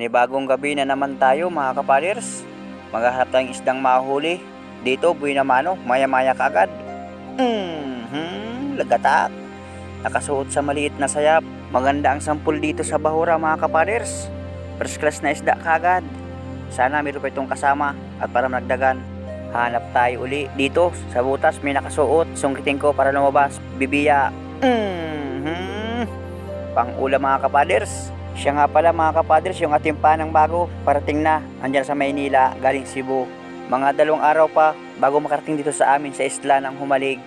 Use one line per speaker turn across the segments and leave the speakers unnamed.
Panibagong gabi na naman tayo mga kapaders. Maghahanap tayong isdang mahuli. Dito, buhay na mano, maya-maya kaagad. Mhm, lagatak. Nakasuot sa maliit na sayap. Maganda ang sampul dito sa bahura mga kapaders. First class na isda kaagad. Sana meron pa itong kasama at para nagdagan. Hanap tayo uli dito sa butas may nakasuot. Sungkitin ko para lumabas. Bibiya. Mhm. Pang ulam mga kapaders. Siya nga pala mga kapaders yung ating panang bago. Parating na. Andyan sa Maynila galing Cebu. Mga dalawang araw pa bago makarating dito sa amin sa isla ng Humalig.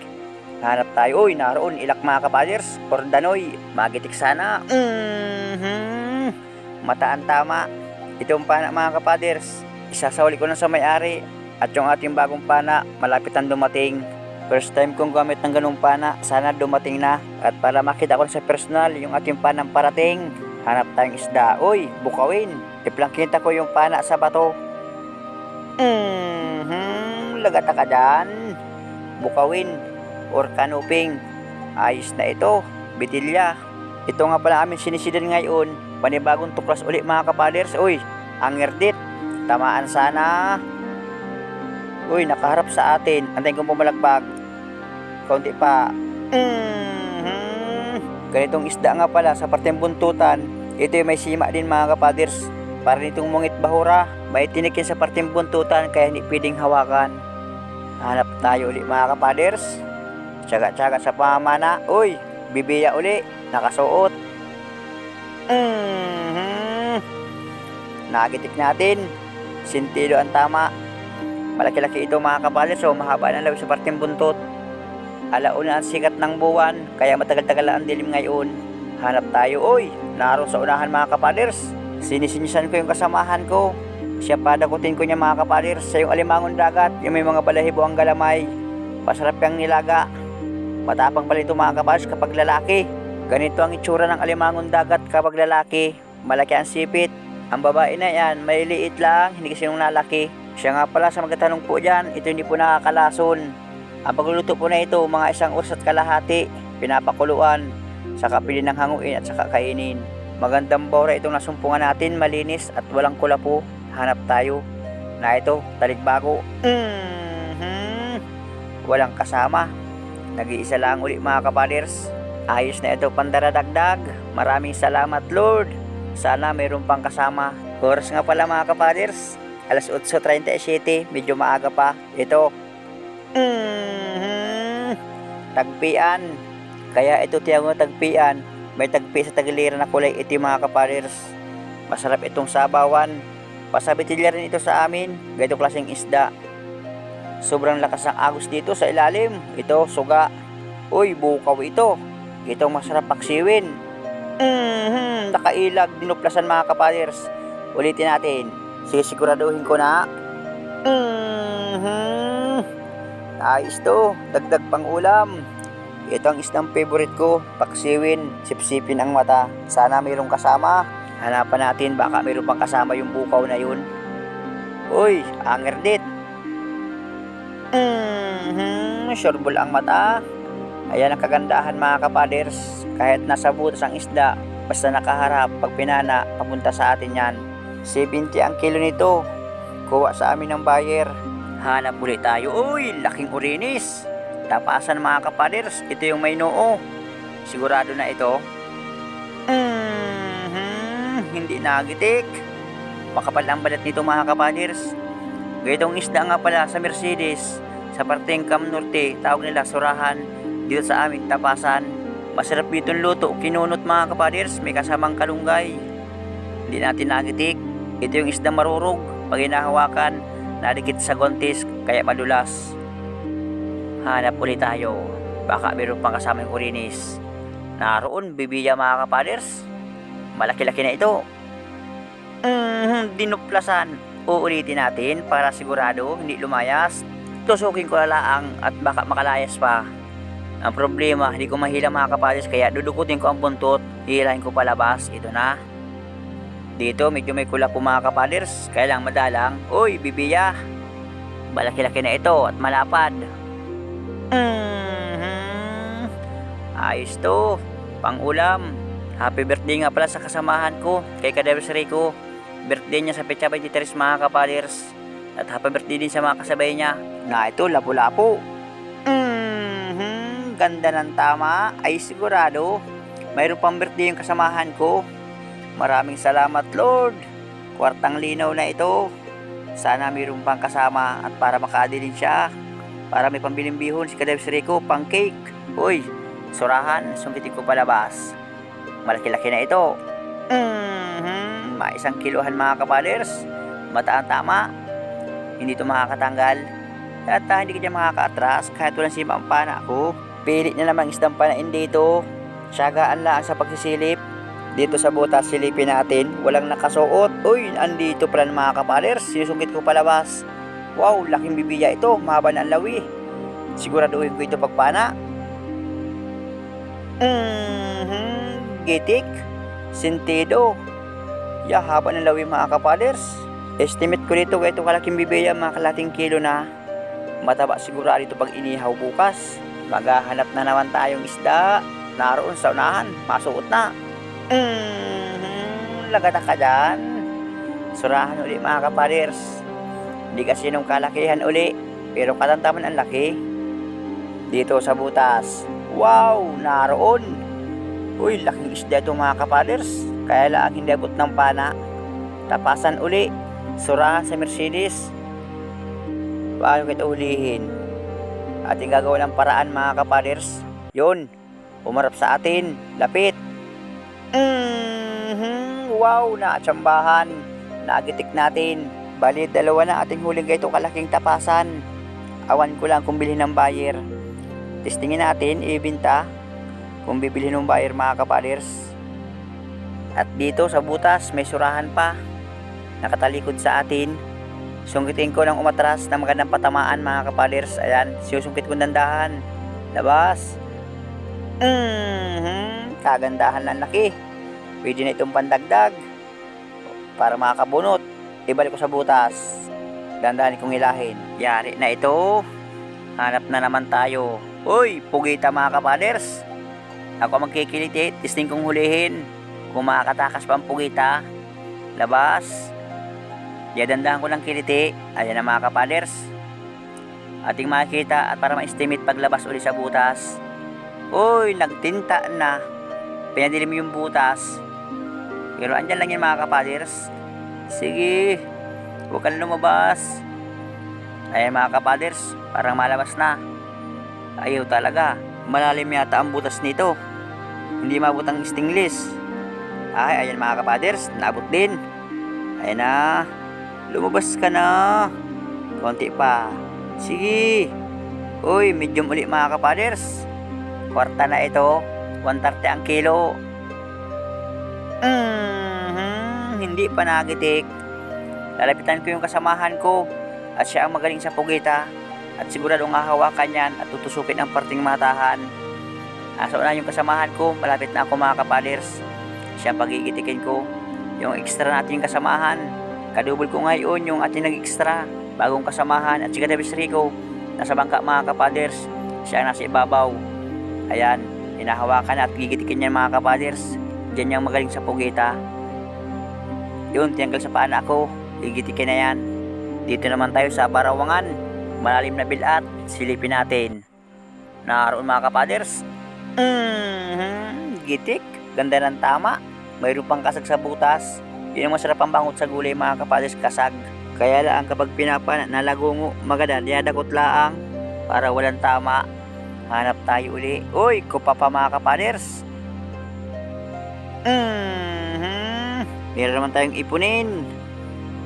Hanap tayo. Uy, naroon ilak mga kapaders. Or danoy. Magitik sana. Mhm. Mataan tama. Itong pana mga kapaders. Isasawali ko na sa may-ari. At yung ating bagong pana, malapit ang dumating. First time kong gamit ng ganung pana, sana dumating na. At para makita ko sa personal yung ating panang parating, hanap tayong isda. Uy, bukawin. Iplangkita ko yung pana sa bato. Mhm, lagata ka dyan. Bukawin or kanuping. Ayos na ito. Bitilya. Ito nga pala aming sinisidan ngayon. Panibagong tuklas uli mga kapaders. Uy, ang ngerdit. Tamaan sana. Uy, nakaharap sa atin. Antayin kong pumalagbag. Kaunti pa. Mhm. Ganitong isda nga pala sa parteng buntutan. Ito yung may sima din mga kapaders. Para nitong mungit bahura. May tinikin sa parteng buntutan kaya hindi pwedeng hawakan. Hanap tayo uli mga kapaders. Tsaga-tsaga sa pamana. Uy, bibiya uli. Nakasuot. Mhm. Nagitik natin. Sentido ang tama. Malaki-laki ito mga kapalis so mahaba na lang sa parteng buntot. Alauna ang sikat ng buwan kaya matagal-tagal ang dilim ngayon. Hanap tayo, oy, naroon sa unahan mga kapaders. Sinisinisan ko yung kasamahan ko. Siya pa dakutin ko niya mga kapaders sa yung alimangon dagat, yung may mga balahibo ang galamay. Masarap yung nilaga. Matapang pala ito mga kapaders kapag lalaki. Ganito ang itsura ng alimangon dagat kapag lalaki. Malaki ang sipit. Ang babae na yan, maliliit lang, hindi kasi nung lalaki. Siya nga pala sa magtatanong po dyan, ito hindi po nakakalason. Ang pagluluto po na ito, mga isang oras at kalahati, pinapakuluan, saka pili ng hanguin at saka kainin. Magandang bora itong nasumpungan natin, malinis at walang kula po. Hanap tayo na ito, taligbago. Mhm. Walang kasama. Nag-iisa lang uli mga kapaders. Ayos na ito pandaradagdag. Maraming salamat Lord. Sana mayroon pang kasama. Oras nga pala mga kapaders. Alas 8.37, medyo maaga pa. Ito. Mhm. Tagpian. Kaya ito tiyawag na tagpian. May tagpi sa tagiliran na kulay itim mga kapaders. Masarap itong sabawan. Pasabitilya rin ito sa amin. Ganito klaseng isda. Sobrang lakas ang agos dito sa ilalim. Ito, suga. Uy, bukaw ito. Itong masarap paksiwin. Mhm, nakailag, dinuplasan mga kapaders. Ulitin natin. Sisiguraduhin ko na. Mhm. Ayos to, dagdag pang ulam. Ito ang isang favorite ko, paksiwin, sipsipin ang mata. Sana mayroong kasama. Hanapan natin baka mayroong pang kasama yung bukaw na yun. Uy, anger dit. Mhm, sureball ang mata. Ayan ang kagandahan mga kapaders. Kahit nasa butas ang isda, basta nakaharap, pag pinana, papunta sa atin yan. 70 ang kilo nito. Kuha sa amin ng buyer. Hanap ulit tayo. Uy, laking urinis. Tapasan mga kapaders, ito yung may noo. Sigurado na ito. Mhm, hindi nagitik. Makapal ang balat nito mga kapaders. Ganitong isda nga pala sa Mercedes, sa parteng Cam Norte, tawag nila surahan, dito sa amin tapasan. Masarap itong luto, kinunot mga kapaders, may kasamang kalunggay. Hindi natin nagitik. Ito yung isda marurog, pag hinahawakan, nadikit sa gontis, kaya madulas. Hanap ulit tayo. Baka meron pang kasama yung urinis. Naroon, bibiya mga kapaders. Malaki-laki na ito. Mhm, dinuplasan. Uulitin natin para sigurado hindi lumayas. Tusukin ko na laang at baka makalayas pa. Ang problema, hindi ko mahila mga kapaders kaya dudukutin ko ang buntot, hihilahin ko palabas. Ito na. Dito medyo may kulak po mga kapaders, kaya lang madalang. Uy, bibiya! Malaki-laki na ito at malapad. Mhm. Ayos to. Pang ulam. Happy birthday nga pala sa kasamahan ko kay Kadevsary ko. birthday niya sa Pecha 23 mga kapaders. At happy birthday din sa mga kasabay niya. Na ito, lapu-lapu. Mhm, ganda ng tama. Ay sigurado, mayroon pang birthday yung kasamahan ko. Maraming salamat Lord. Kwartang linaw na ito. Sana mayroon pang kasama at para makadilin siya. Para may pambiling bihon si Kadebs Rico, pang cake. Uy, surahan, sungkitin ko palabas. Malaki-laki na ito. Mhm, mga isang kilohan mga kapaders. Mataan tama. Hindi ito makakatanggal. At ah, hindi ka dyan makaka-atras kahit walang sima ang pana ko. Pilit na namang isdang panain dito. Siyagaan lang sa pagsisilip. Dito sa butas silipin natin, walang nakasuot. Uy, andito pala ng mga kapaders. Sinusungkit ko palabas. Wow, laking bibiya ito. Mahaba na ang lawi. Siguraduhin ko ito pagpana. Mhm, gitik. Sentido. Ya, haba ng lawi mga kapaders. Estimate ko dito ito kalaking bibiya mga kalating kilo na. Mataba siguro dito pag inihaw bukas. Maghahanap na naman tayong isda. Naroon sa unahan, masuot na. Mhm, lagata ka dyan. Surahan uli mga kapaders. Hindi kasi nung kalakihan uli, pero katantaman ang laki. Dito sa butas. Wow, naroon. Uy, laking isda ito mga kapaders. Kaya lang hindi abot ng pana. Tapasan uli. Surahan sa Mercedes. Paano kita ulihin? Ating gagawa ng paraan mga kapaders. Yun, umarap sa atin. Lapit. Mhm, wow, naatsambahan. Nagitik natin. Bali, dalawa na ating huling ganito kalaking tapasan. Awan ko lang kung bilhin ng buyer. Testingin natin, ibinta. Kung bibilhin ng buyer mga kapaders. At dito sa butas, may surahan pa. Nakatalikod sa atin. Sungkitin ko ng umatras na magandang patamaan mga kapaders. Ayan, sinusungkit ko dandahan. Labas. Mhm, kagandahan ng laki. Pwede na itong pandagdag. Para makakabunot. Ibalik ko sa butas. Dandahan kong ilahin. Yari na ito. Hanap na naman tayo. Uy, pugita mga kapaders. Ako magkikiliti, testing kong hulihin. Kung makakatakas pa ang pugita, labas. Diyadandahan ko ng kiliti. Ayan na mga kapaders. Ating makikita at para ma-estimate paglabas uli sa butas. Uy, nagtinta na. Pinadilim yung butas. Pero andyan lang yan mga kapaders. Sige, huwag ka na lumabas. Ayan mga kapaders, parang malabas na. Ayaw talaga. Malalim yata ang butas nito. Hindi mabot ang stingless. Ay, ayan mga kapaders, nabot din. Ayan na. Lumabas ka na. Konti pa. Sige. Uy, medium uli mga kapaders. Kwarta na ito. 130 ang kilo. Mhm, hindi pa nagitik. Lalapitan ko yung kasamahan ko at siya ang magaling sa pugita at siguradong hahawakan yan at tutusukin ang parting matahan. Asa na yung kasamahan ko, malapit na ako mga kapaders. Siya pagigitikin ko. Yung extra natin yung kasamahan. Kadubol ko ngayon yung ating nag-extra. Bagong kasamahan at si Kadabis Rico. Nasa bangka mga kapaders. Siya ang nasa ibabaw. Ayan, hinahawakan at gigitikin niya mga kapaders. Diyan yung magaling sa pugita. Yun, tiyanggal sa paan ako. Gigitikin na yan. Dito naman tayo sa Barawangan. Malalim na bilat. Silipin natin. Naroon mga kapaders. Mhm, gitik. Ganda ng tama. Mayroon pang kasag sa butas. Yun ang masarap ang bangot sa gulay mga kapaders kasag. Kaya lang kapag pinapana na lagungo, maganda diyadakot laang para walang tama. Hanap tayo uli. Uy, kupa pa mga kapaders. Mhm. Meron naman tayong ipunin.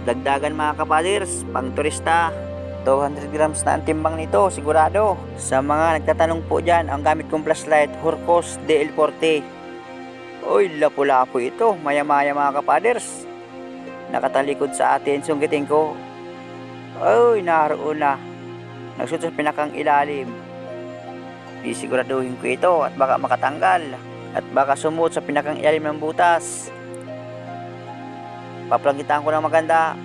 Dagdagan mga kapaders, pang turista. 200 grams na ang timbang nito, sigurado. Sa mga nagtatanong po dyan, ang gamit kong flashlight, Hurkos DL40. Uy, lapu-lapu ito, maya-maya mga kapaders. Nakatalikod sa atin, sungkitin ko. Uy, naroon na. Nagsuot sa pinakang ilalim. Di siguraduhin ko ito at baka makatanggal. At baka sumuot sa pinakang ilalim ng butas. Paplangitan ko ng maganda.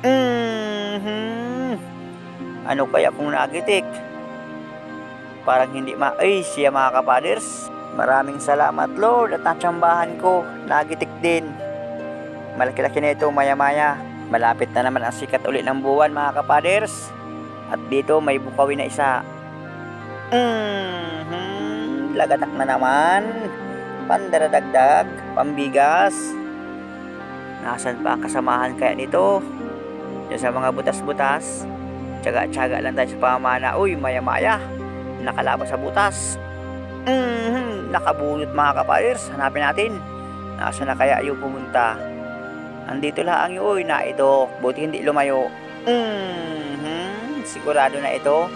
Mhm. Ano kaya kung nagitik? Parang hindi ma... Ay, siya mga kapaders. Maraming salamat Lord at natsambahan ko. Nagitik din. malaki-laki na ito maya-maya. Malapit na naman ang sikat ulit ng buwan mga kapaders. At dito may bukawi na isa. Mhm, laganak na naman. Pandaradagdag, pambigas. Nasaan pa ang kasamahan kaya nito? Diyan sa mga butas-butas. Tsaga-tsaga lang tayo sa pamana. Uy, maya-maya. Nakalabas sa butas. Mhm, nakabunot mga kapaders. Hanapin natin. Nasaan na kaya yung pumunta? Andito lang yung uy na ito. Buti hindi lumayo. Mhm, sigurado na ito.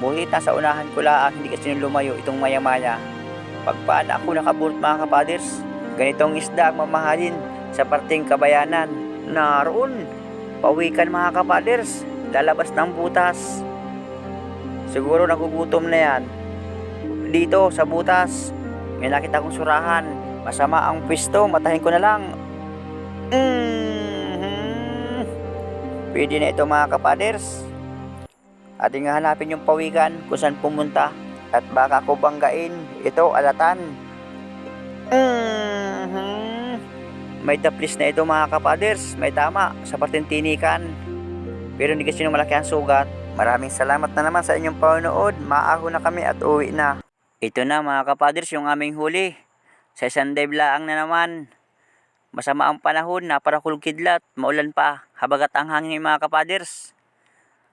Buti nasa unahan ko lang hindi kasi lumayo itong maya-maya. Pagpaan ako nakabunot mga kapaders. Ganitong isda ang mamahalin sa parting kabayanan. Naroon, pawikan mga kapaders. Lalabas ng butas. Siguro nagugutom na yan. Dito sa butas, may nakita kong surahan. Masama ang pwesto, matahin ko na lang. Mhm. Pwede na ito mga kapaders. Ating hanapin yung pawikan kung saan pumunta. At baka ko banggain. Ito, alatan. Mhm. May taplis na ito mga kapaders. May tama sa parteng tinikan. Pero hindi kasi nung malaki ang sugat. Maraming salamat na naman sa inyong panonood. Maaho na kami at uwi na. Ito na mga kapaders yung aming huli. Sa isang dive laang na naman. Masama ang panahon, naparakul kidlat, maulan pa, habagat ang hangin mga kapaders.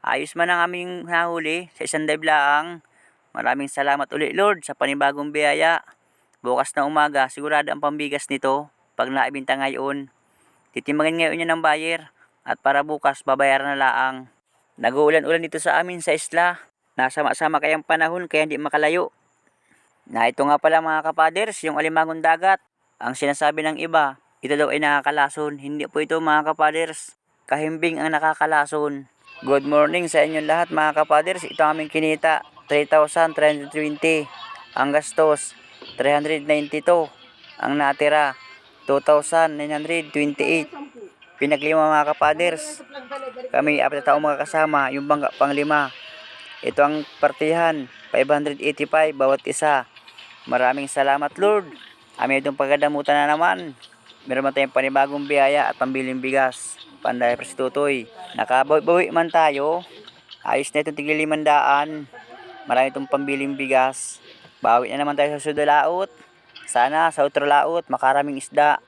Ayos man ang aming nahuli sa isang dive laang. Maraming salamat ulit Lord sa panibagong biyaya. Bukas na umaga, sigurado ang pambigas nito pag naibinta ngayon. Titimangin ngayon niya ng buyer at para bukas babayaran na laang. Nag-uulan-ulan dito sa amin sa isla. Nasama-sama kayang panahon kaya hindi makalayo. Na ito nga pala mga kapaders, yung alimangon dagat. Ang sinasabi ng iba, ito daw ay nakakalason. Hindi po ito mga kapaders. Kahimbing ang nakakalason. Good morning sa inyong lahat mga kapaders. Ito aming kinita. 3,320. Ang gastos, 392. Ang natira, 2,928. Pinaglima mga kapaders. Kami apat na taong mga kasama, yung bangga pang lima. Ito ang partihan, 585 bawat isa. Maraming salamat Lord. Amin itong pagkadamutan na naman. Meron tayong panibagong biyaya at pambiling bigas. Panday prostitutoy. Nakabawi man tayo. Ayos na itong tiglilimandaan. Marami itong pambiling bigas. Bawi na naman tayo sa sudalaot. Sana sa utralaot makaraming isda.